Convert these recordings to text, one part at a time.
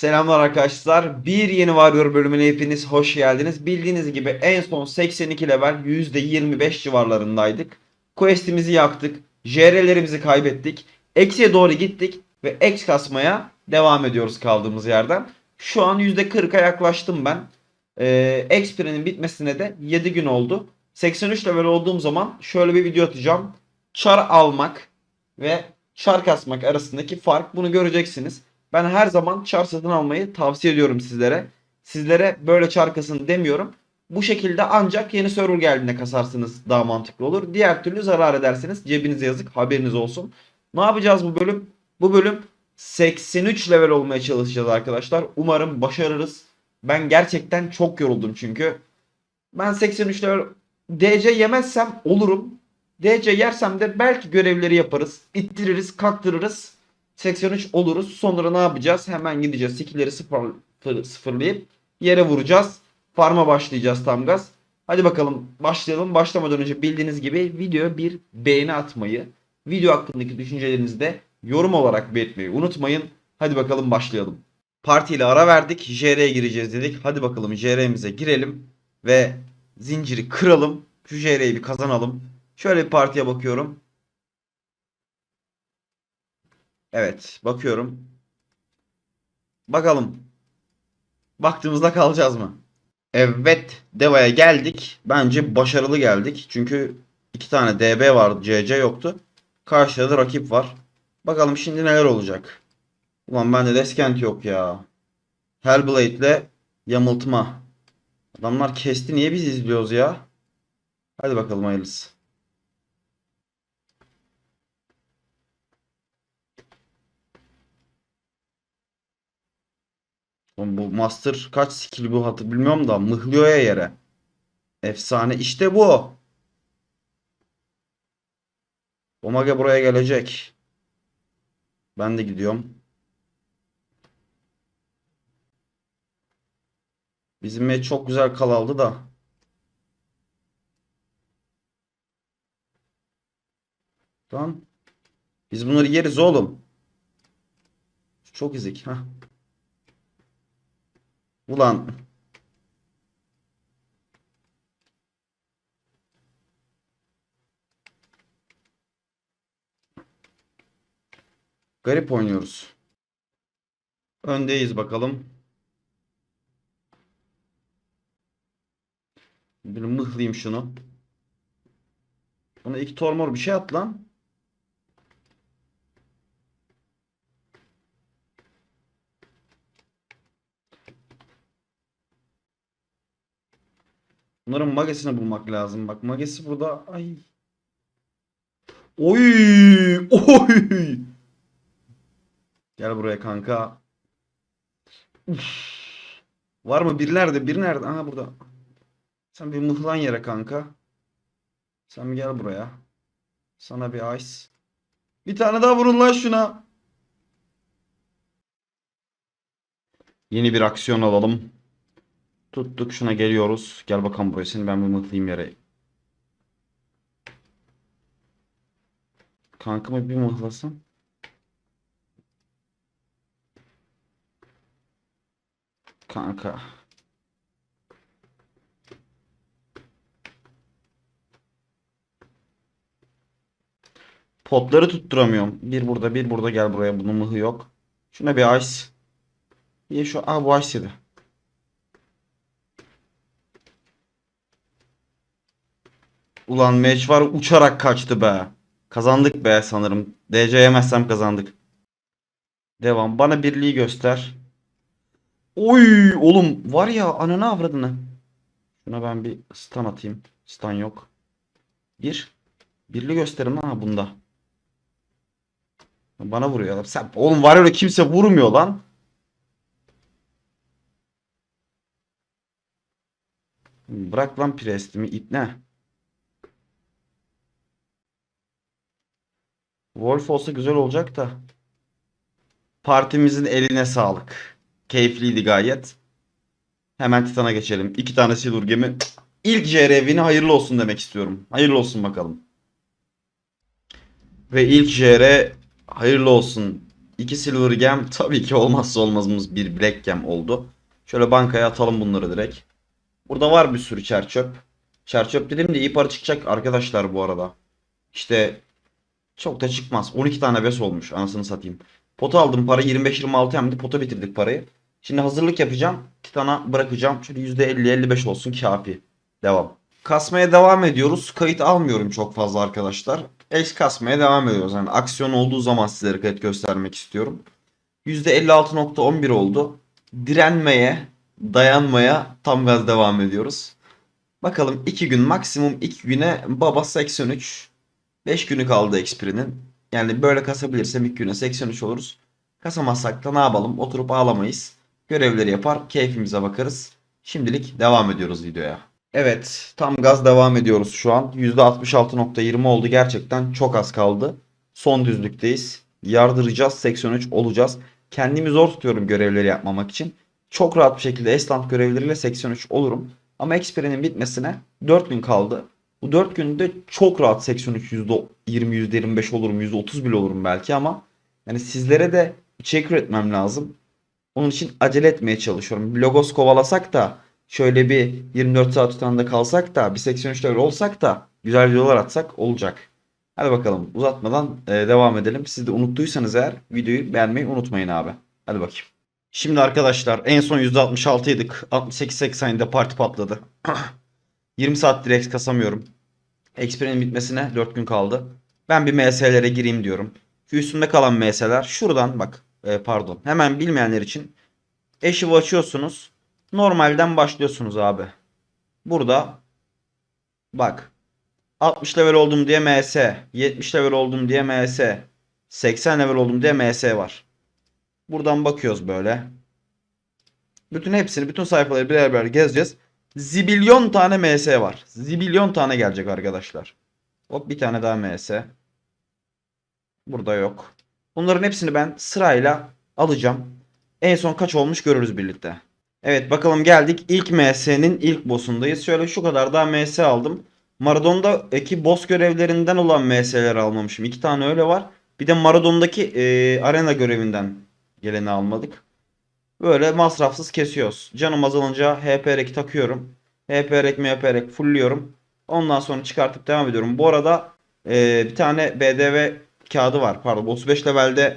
Selamlar arkadaşlar. Bir yeni Warrior bölümüne hepiniz hoş geldiniz. Bildiğiniz gibi en son 82 level %25 civarlarındaydık. Quest'imizi yaktık. JR'lerimizi kaybettik. Eksiye doğru gittik ve X kasmaya devam ediyoruz kaldığımız yerden. Şu an %40'a yaklaştım ben. Ee, Xpire'nin bitmesine de 7 gün oldu. 83 level olduğum zaman şöyle bir video atacağım. Char almak ve char kasmak arasındaki fark bunu göreceksiniz. Ben her zaman char satın almayı tavsiye ediyorum sizlere. Sizlere böyle char kasın demiyorum. Bu şekilde ancak yeni server geldiğinde kasarsınız daha mantıklı olur. Diğer türlü zarar ederseniz cebinize yazık haberiniz olsun. Ne yapacağız bu bölüm? Bu bölüm 83 level olmaya çalışacağız arkadaşlar. Umarım başarırız. Ben gerçekten çok yoruldum çünkü. Ben 83 level DC yemezsem olurum. DC yersem de belki görevleri yaparız. İttiririz, kaktırırız. 83 oluruz. Sonra ne yapacağız? Hemen gideceğiz. Skill'leri sıfır, sıfırlayıp yere vuracağız. Farm'a başlayacağız tam gaz. Hadi bakalım başlayalım. Başlamadan önce bildiğiniz gibi videoya bir beğeni atmayı, video hakkındaki düşüncelerinizi de yorum olarak belirtmeyi unutmayın. Hadi bakalım başlayalım. Partiyle ara verdik. JR'ye gireceğiz dedik. Hadi bakalım JR'mize girelim ve zinciri kıralım. Şu JR'yi bir kazanalım. Şöyle bir partiye bakıyorum. Evet, bakıyorum. Bakalım. Baktığımızda kalacağız mı? Evet, Deva'ya geldik. Bence başarılı geldik. Çünkü iki tane DB vardı, CC yoktu. Karşıda da rakip var. Bakalım şimdi neler olacak. Ulan bende deskent yok ya. Hellblade ile yamıltma. Adamlar kesti. Niye biz izliyoruz ya? Hadi bakalım hayırlısı. Bu Master kaç skill bu hatı bilmiyorum da mıhlıyor ya yere. Efsane işte bu. Omega buraya gelecek. Ben de gidiyorum. Bizim match çok güzel kal aldı da. Tamam. Biz bunları yeriz oğlum. Çok ezik. ha. Ulan. Garip oynuyoruz. Öndeyiz bakalım. Bir mıhlayayım şunu. Buna iki tormor bir şey at lan. Bunların magesini bulmak lazım. Bak magesi burada. Ay. Oy! Oy! Gel buraya kanka. Uf. Var mı? Bir? Bir nerede? Aha burada. Sen bir mıhlan yere kanka. Sen bir gel buraya. Sana bir ice. Bir tane daha vurun lan şuna. Yeni bir aksiyon alalım. Tuttuk şuna geliyoruz. Gel bakalım buraya seni ben bir mıhlayayım yere. Kankımı bir mıhlasam. Kanka. Potları tutturamıyorum. Bir burada bir burada gel buraya. Bunun mıhı yok. Şuna bir ice. Niye şu? Aa bu ice yedi. Ulan match var uçarak kaçtı be. Kazandık be sanırım. DC yemezsem kazandık. Devam. Bana birliği göster. Oy oğlum var ya ananı avradını. Şuna ben bir stun atayım. Stun yok. Bir. Birliği gösterim ha bunda. Bana vuruyorlar. Sen oğlum var öyle kimse vurmuyor lan. Bırak lan prestimi ipne. Wolf olsa güzel olacak da. Partimizin eline sağlık. Keyifliydi gayet. Hemen Titan'a geçelim. İki tane Silver gemi. İlk JRV'ni hayırlı olsun demek istiyorum. Hayırlı olsun bakalım. Ve ilk JR hayırlı olsun. 2 Silver Gem tabii ki olmazsa olmazımız bir Black Gem oldu. Şöyle bankaya atalım bunları direkt. Burada var bir sürü çerçöp. Çerçöp dedim de iyi para çıkacak arkadaşlar bu arada. İşte çok da çıkmaz. 12 tane bes olmuş anasını satayım. Pota aldım para 25-26 hem de pota bitirdik parayı. Şimdi hazırlık yapacağım. Titan'a bırakacağım. Şöyle %50-55 olsun kafi. Devam. Kasmaya devam ediyoruz. Kayıt almıyorum çok fazla arkadaşlar. Eş kasmaya devam ediyoruz. Yani aksiyon olduğu zaman sizlere kayıt göstermek istiyorum. %56.11 oldu. Direnmeye, dayanmaya tam gaz devam ediyoruz. Bakalım 2 gün maksimum 2 güne baba 83. 5 günü kaldı Xpiri'nin. Yani böyle kasabilirsem 2 güne 83 oluruz. Kasamazsak da ne yapalım? Oturup ağlamayız. Görevleri yapar, keyfimize bakarız. Şimdilik devam ediyoruz videoya. Evet, tam gaz devam ediyoruz şu an. %66.20 oldu. Gerçekten çok az kaldı. Son düzlükteyiz. Yardıracağız, 83 olacağız. Kendimi zor tutuyorum görevleri yapmamak için. Çok rahat bir şekilde Eslant görevleriyle 83 olurum. Ama Xperi'nin bitmesine 4 gün kaldı. Bu 4 günde çok rahat 83 %20 %25 olurum, %30 bile olurum belki ama yani sizlere de içerik üretmem lazım. Onun için acele etmeye çalışıyorum. Logos kovalasak da şöyle bir 24 saat tutanda kalsak da bir 83 level olsak da güzel videolar atsak olacak. Hadi bakalım uzatmadan e, devam edelim. Siz de unuttuysanız eğer videoyu beğenmeyi unutmayın abi. Hadi bakayım. Şimdi arkadaşlar en son %66'ydık. 68-80'de parti patladı. 20 saattir X kasamıyorum. Xperi'nin bitmesine 4 gün kaldı. Ben bir MS'lere gireyim diyorum. Üstümde kalan MS'ler şuradan bak e, pardon hemen bilmeyenler için eşivi açıyorsunuz. Normalden başlıyorsunuz abi. Burada bak 60 level oldum diye MS, 70 level oldum diye MS, 80 level oldum diye MS var. Buradan bakıyoruz böyle. Bütün hepsini, bütün sayfaları birer birer gezeceğiz. Zibilyon tane MS var. Zibilyon tane gelecek arkadaşlar. Hop bir tane daha MS. Burada yok. Bunların hepsini ben sırayla alacağım. En son kaç olmuş görürüz birlikte. Evet bakalım geldik. İlk MS'nin ilk boss'undayız. Şöyle şu kadar daha MS aldım. Maradon'daki boss görevlerinden olan MS'leri almamışım. İki tane öyle var. Bir de Maradon'daki e, arena görevinden geleni almadık. Böyle masrafsız kesiyoruz. Canım azalınca HP rek takıyorum. HP rek MP rek fullliyorum. Ondan sonra çıkartıp devam ediyorum. Bu arada e, bir tane BDV kağıdı var. Pardon 35 levelde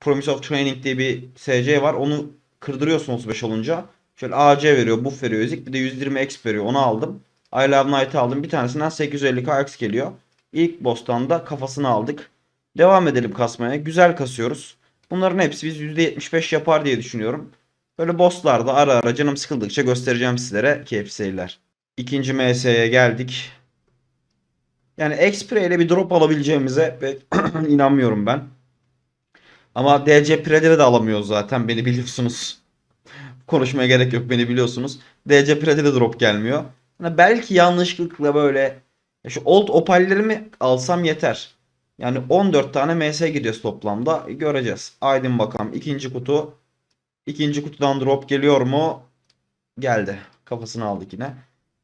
Promise of Training diye bir SC var. Onu kırdırıyorsun 35 olunca. Şöyle AC veriyor, buff veriyor, ezik. Bir de 120 exp veriyor. Onu aldım. I Love Night'ı aldım. Bir tanesinden 850k X geliyor. İlk boss'tan da kafasını aldık. Devam edelim kasmaya. Güzel kasıyoruz. Bunların hepsi biz %75 yapar diye düşünüyorum. Böyle bosslarda ara ara canım sıkıldıkça göstereceğim sizlere keyifli seyirler. İkinci MS'ye geldik. Yani X-Pre ile bir drop alabileceğimize pek inanmıyorum ben. Ama DC Predator'ı da alamıyoruz zaten beni biliyorsunuz. Konuşmaya gerek yok beni biliyorsunuz. DC Predator'da drop gelmiyor. Hani belki yanlışlıkla böyle şu old opallerimi alsam yeter. Yani 14 tane MS gidiyoruz toplamda. Göreceğiz. Aydın bakalım. ikinci kutu. İkinci kutudan drop geliyor mu? Geldi. Kafasını aldık yine.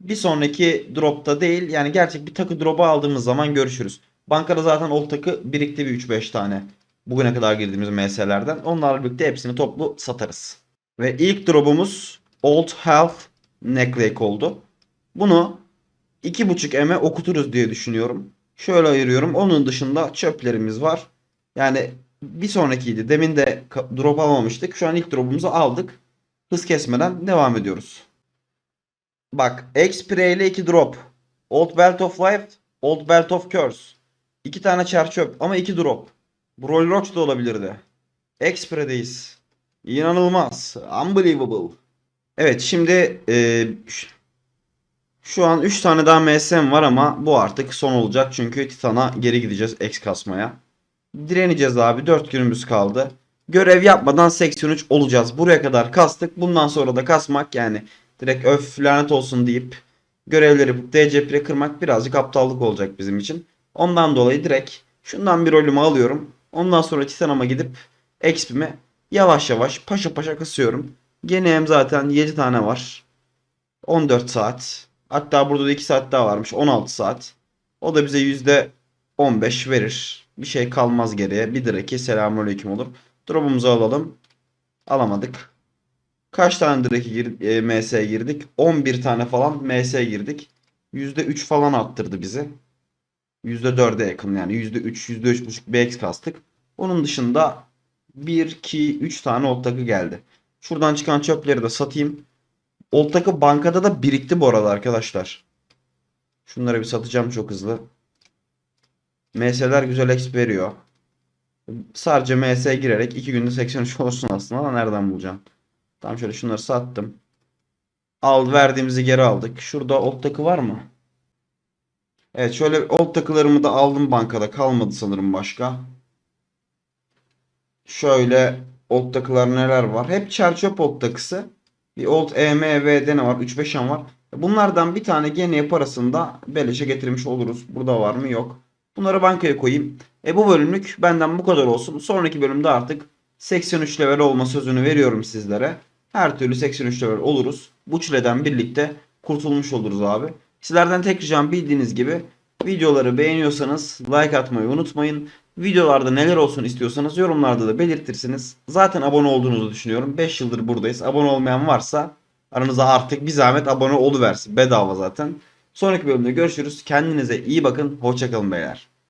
Bir sonraki dropta değil. Yani gerçek bir takı drop'u aldığımız zaman görüşürüz. Bankada zaten old takı birikti bir 3-5 tane. Bugüne kadar girdiğimiz MS'lerden. Onlarla birlikte hepsini toplu satarız. Ve ilk drop'umuz Old Health Necklake oldu. Bunu 2.5 M'e okuturuz diye düşünüyorum. Şöyle ayırıyorum. Onun dışında çöplerimiz var. Yani bir sonrakiydi. Demin de drop almamıştık. Şu an ilk drop'umuzu aldık. Hız kesmeden devam ediyoruz. Bak X-Spray ile 2 drop. Old Belt of Life, Old Belt of Curse. 2 tane çer çöp ama 2 drop. Bu Roll Roach da olabilirdi. X-Spray'deyiz. İnanılmaz. Unbelievable. Evet şimdi e, şu an 3 tane daha MSM var ama bu artık son olacak. Çünkü Titan'a geri gideceğiz X kasmaya. Direneceğiz abi. 4 günümüz kaldı. Görev yapmadan 83 olacağız. Buraya kadar kastık. Bundan sonra da kasmak yani direkt öf lanet olsun deyip görevleri DC pre kırmak birazcık aptallık olacak bizim için. Ondan dolayı direkt şundan bir rolümü alıyorum. Ondan sonra Titan'ıma gidip XP'mi yavaş yavaş paşa paşa kasıyorum. Gene zaten 7 tane var. 14 saat. Hatta burada da 2 saat daha varmış. 16 saat. O da bize %15 verir. Bir şey kalmaz geriye. Bir direki selamünaleyküm olur. Drop'umuzu alalım. Alamadık. Kaç tane direkt gir, e, MS girdik? 11 tane falan MS girdik. %3 falan attırdı bizi. %4'e yakın yani %3, %3.5 BX kastık. Onun dışında 1, 2, 3 tane old takı geldi. Şuradan çıkan çöpleri de satayım. Old takı bankada da birikti bu arada arkadaşlar. Şunları bir satacağım çok hızlı. MS'ler güzel exp veriyor. Sadece MS girerek 2 günde 83 olursun aslında ama nereden bulacağım? Tamam şöyle şunları sattım. Al verdiğimizi geri aldık. Şurada old takı var mı? Evet şöyle old takılarımı da aldım bankada. Kalmadı sanırım başka. Şöyle old takılar neler var? Hep çerçöp old takısı. Bir old EMV'de ne var? 3-5 an var. Bunlardan bir tane gene parasında beleşe getirmiş oluruz. Burada var mı? Yok. Bunları bankaya koyayım. E bu bölümlük benden bu kadar olsun. Sonraki bölümde artık 83 level olma sözünü veriyorum sizlere. Her türlü 83 level oluruz. Bu çileden birlikte kurtulmuş oluruz abi. Sizlerden tek ricam bildiğiniz gibi videoları beğeniyorsanız like atmayı unutmayın. Videolarda neler olsun istiyorsanız yorumlarda da belirtirsiniz. Zaten abone olduğunuzu düşünüyorum. 5 yıldır buradayız. Abone olmayan varsa aranıza artık bir zahmet abone oluversin. Bedava zaten. Sonraki bölümde görüşürüz. Kendinize iyi bakın. Hoşçakalın beyler.